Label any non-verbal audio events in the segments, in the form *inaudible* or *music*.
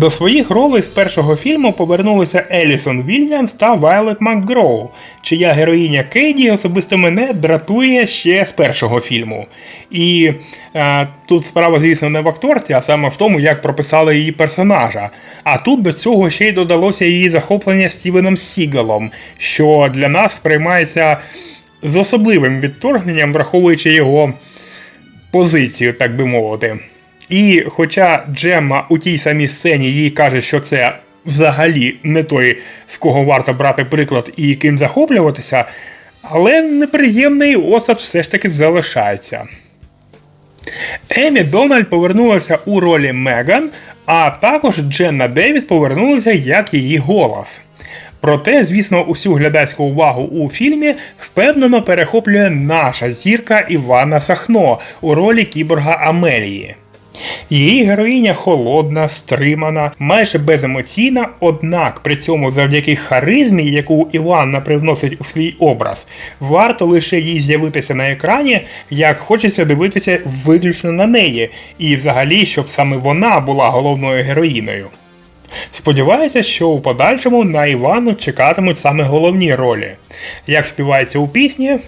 До своїх ролей з першого фільму повернулися Елісон Вільямс та Вайлет Макгроу, чия героїня Кейді особисто мене дратує ще з першого фільму. І е, тут справа, звісно, не в акторці, а саме в тому, як прописали її персонажа. А тут до цього ще й додалося її захоплення Стівеном Сігалом, що для нас сприймається з особливим відторгненням, враховуючи його позицію, так би мовити. І хоча Джемма у тій самій сцені їй каже, що це взагалі не той, з кого варто брати приклад і ким захоплюватися, але неприємний осад все ж таки залишається. Емі Дональд повернулася у ролі Меган, а також Дженна Девіс повернулася як її голос. Проте, звісно, усю глядацьку увагу у фільмі впевнено перехоплює наша зірка Івана Сахно у ролі кіборга Амелії. Її героїня холодна, стримана, майже беземоційна, однак при цьому завдяки харизмі, яку Іванна привносить у свій образ, варто лише їй з'явитися на екрані, як хочеться дивитися виключно на неї, і взагалі, щоб саме вона була головною героїною. Сподіваюся, що у подальшому на Івану чекатимуть саме головні ролі. Як співається у пісні,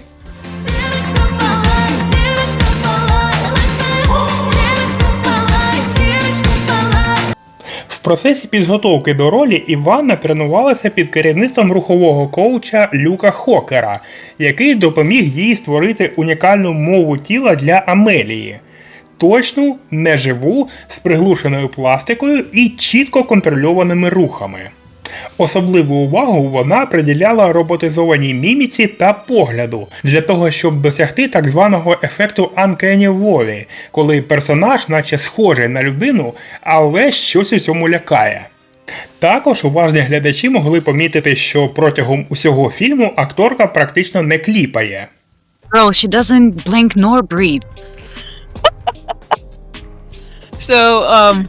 процесі підготовки до ролі Іванна тренувалася під керівництвом рухового коуча Люка Хокера, який допоміг їй створити унікальну мову тіла для Амелії. Точну, неживу, з приглушеною пластикою і чітко контрольованими рухами. Особливу увагу вона приділяла роботизованій міміці та погляду для того, щоб досягти так званого ефекту Uncanny Valley, коли персонаж, наче схожий на людину, але щось у цьому лякає. Також уважні глядачі могли помітити, що протягом усього фільму акторка практично не кліпає. Girl, she doesn't blink nor breathe. *laughs* so, um,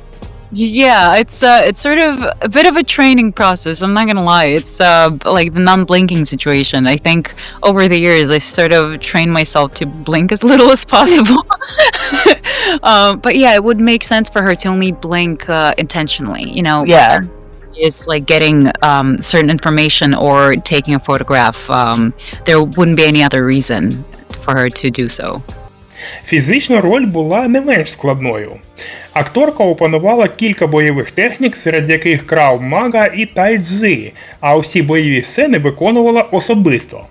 yeah, it's uh, it's sort of a bit of a training process. I'm not gonna lie. It's uh, like the non-blinking situation. I think over the years I sort of trained myself to blink as *laughs* little as possible. *laughs* um, but yeah, it would make sense for her to only blink uh, intentionally. You know, Yeah. is like getting um, certain information or taking a photograph. Um, there wouldn't be any other reason for her to do so. Фізична роль була не менш складною. Акторка опанувала кілька бойових технік, серед яких крав мага і тайдзи, а усі бойові сцени виконувала особисто.